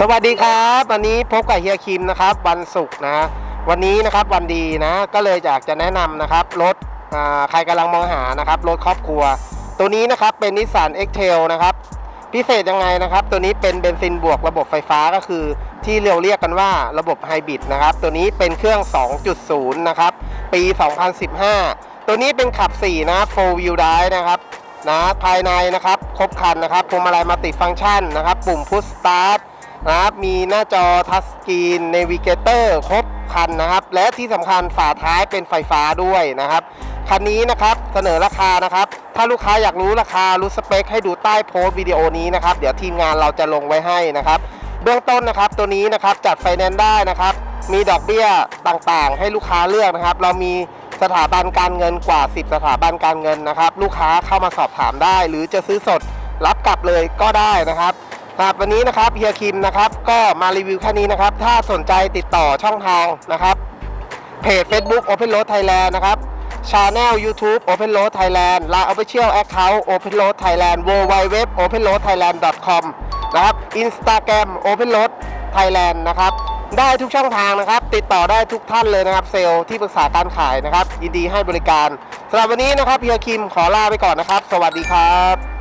สวัสดีครับวันนี้พบกับเฮียคิมนะครับวันศุกร์นะวันนี้นะครับวันดีนะก็เลยอยากจะแนะนำนะครับรถใครกำลังมองหานะครับรถครอบครัว ตัวนี้นะครับเป็นนิสสัน X-Trail นะครับพิเศษยังไงนะครับ ตัวนี้เป็นเบนซินบวกระบบไฟฟ้าก็คือ ที่เราเรียกกันว่าระบบไฮบริดนะครับตัวนี้เป็นเครื่อง 2.0 นะครับ ปี 2015 ตัวนี้เป็นขับ 4 นะ4 wheel drive นะครับนะภายในนะครับครบคันนะครับพวงมาลัยมัลติฟังก์ชันนะครับปุ่มพุชสตาร์ท นะครับ มีหน้าจอทัชสกรีนเนวิเกเตอร์ครบคันนะครับ และที่สำคัญฝาท้ายเป็นไฟฟ้าด้วยนะครับ คันนี้นะครับเสนอราคานะครับ ถ้าลูกค้าอยากรู้ราคารู้สเปคให้ดูใต้โพสต์วิดีโอนี้นะครับ เดี๋ยวทีมงานเราจะลงไว้ให้นะครับ เบื้องต้นนะครับตัวนี้นะครับจัดไฟแนนซ์ได้นะครับมีดอกเบี้ยต่างๆ ให้ลูกค้าเลือกนะครับ เรามีสถาบันการเงินกว่า 10 สถาบันการเงินนะครับ ลูกค้าเข้ามาสอบถามได้ หรือจะซื้อสดรับกลับเลยก็ได้นะครับ ครับวันนี้นะครับเฮียคิมนะครับก็มารีวิวแค่นี้นะครับ ถ้าสนใจติดต่อช่องทางนะครับเพจ Facebook Open Road Thailand นะครับ Channel YouTube Open Road Thailand Line Official Account Open Road Thailand www openroadthailand.com นะครับ Instagram Open Road Thailand นะครับ ได้ทุกช่องทางนะครับ ติดต่อได้ทุกท่านเลยนะครับเซลล์ที่ปรึกษาการขายนะครับ ยินดีให้บริการสำหรับวันนี้นะครับเฮียคิมขอลาไปก่อนนะครับ สวัสดีครับ